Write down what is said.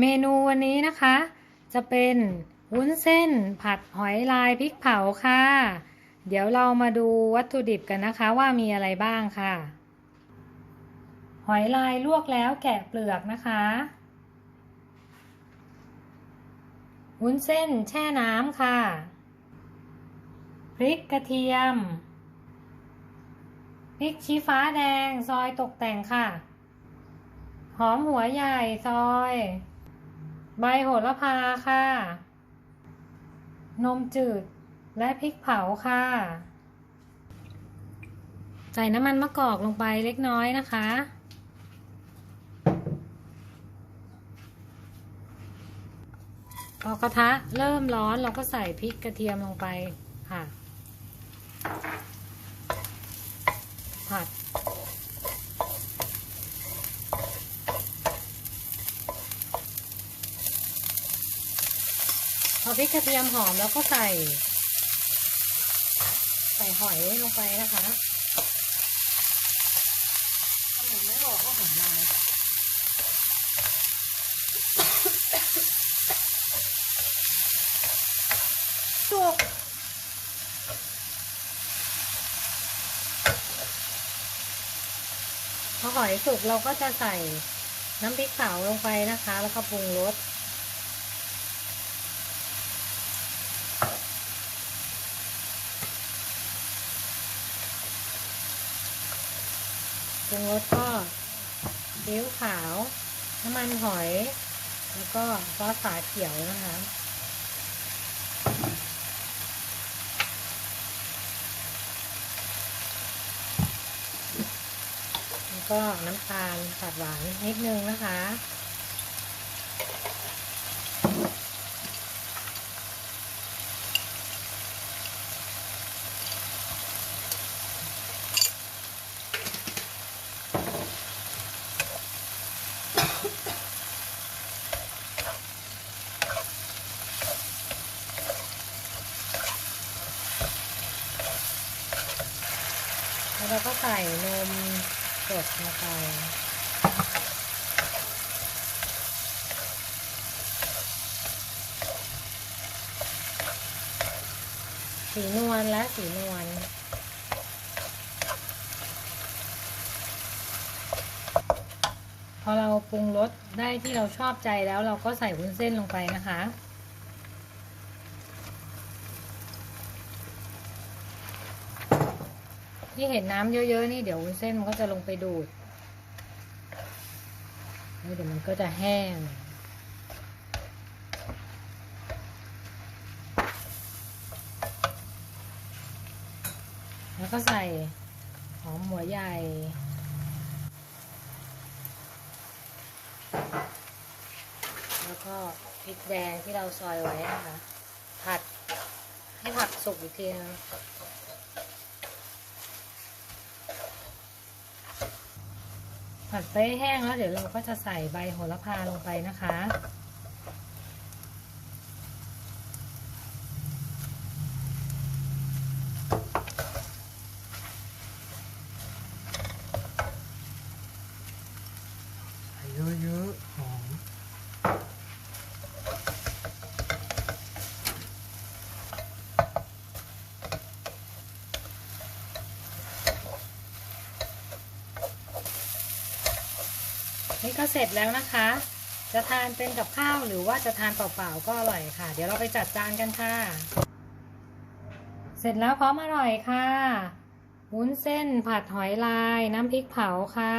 เมนูวันนี้นะคะ จะเป็นวุ้นเส้นผัดหอยลายพริกเผาค่ะ เดี๋ยวเรามาดูวัตถุดิบกันนะคะว่ามีอะไรบ้างค่ะ หอยลายลวกแล้วแกะเปลือกนะคะ วุ้นเส้นแช่น้ำค่ะ พริกกระเทียม พริกชี้ฟ้าแดงซอยตกแต่งค่ะ หอมหัวใหญ่ซอย ใบโหระพาค่ะ นมจืดและพริกเผาค่ะ ใส่น้ำมันมะกอกลงไปเล็กน้อยนะคะ พอกระทะเริ่มร้อนเราก็ใส่พริกกระเทียมลงไปค่ะ ผัด พอพริกกระเทียมหอมแล้วก็ใส่ ใส่หอยลงไปนะคะทำไมไม่บอกว่าหอมลายสุกพอหอยสุกเราก็จะใส่น้ำพริกเผาลงไปนะคะ แล้วก็ปรุงรส ปรุงรสก็ซีอิ๊วขาว น้ำมันหอย แล้วก็ซอสฝาเขียวนะคะแล้วก็น้ำตาลตัดหวานนิดนึงนะคะ เราก็ใส่นมสดลงไปสีนวลและสีนวลพอเราปรุงรสได้ที่เราชอบใจแล้วเราก็ใส่วุ้นเส้นลงไปนะคะ ที่เห็นน้ำเยอะๆนี่เดี๋ยวเส้นมันก็จะลงไปดูดเดี๋ยวมันก็จะแห้ง แล้วก็ใส่หอมหัวใหญ่แล้วก็พริกแดงที่เราซอยไว้นะคะ ผัดให้ผักสุกอีกทีนึง ผัดไปแห้งแล้วเดี๋ยวเราก็จะใส่ใบโหระพาลงไปนะคะ ใส่เยอะๆหอม นี่ก็เสร็จแล้วนะคะ จะทานเป็นกับข้าวหรือว่าจะทานเปล่าๆก็อร่อยค่ะ เดี๋ยวเราไปจัดจานกันค่ะ เสร็จแล้วพร้อมอร่อยค่ะวุ้นเส้นผัดหอยลายน้ำพริกเผาค่ะ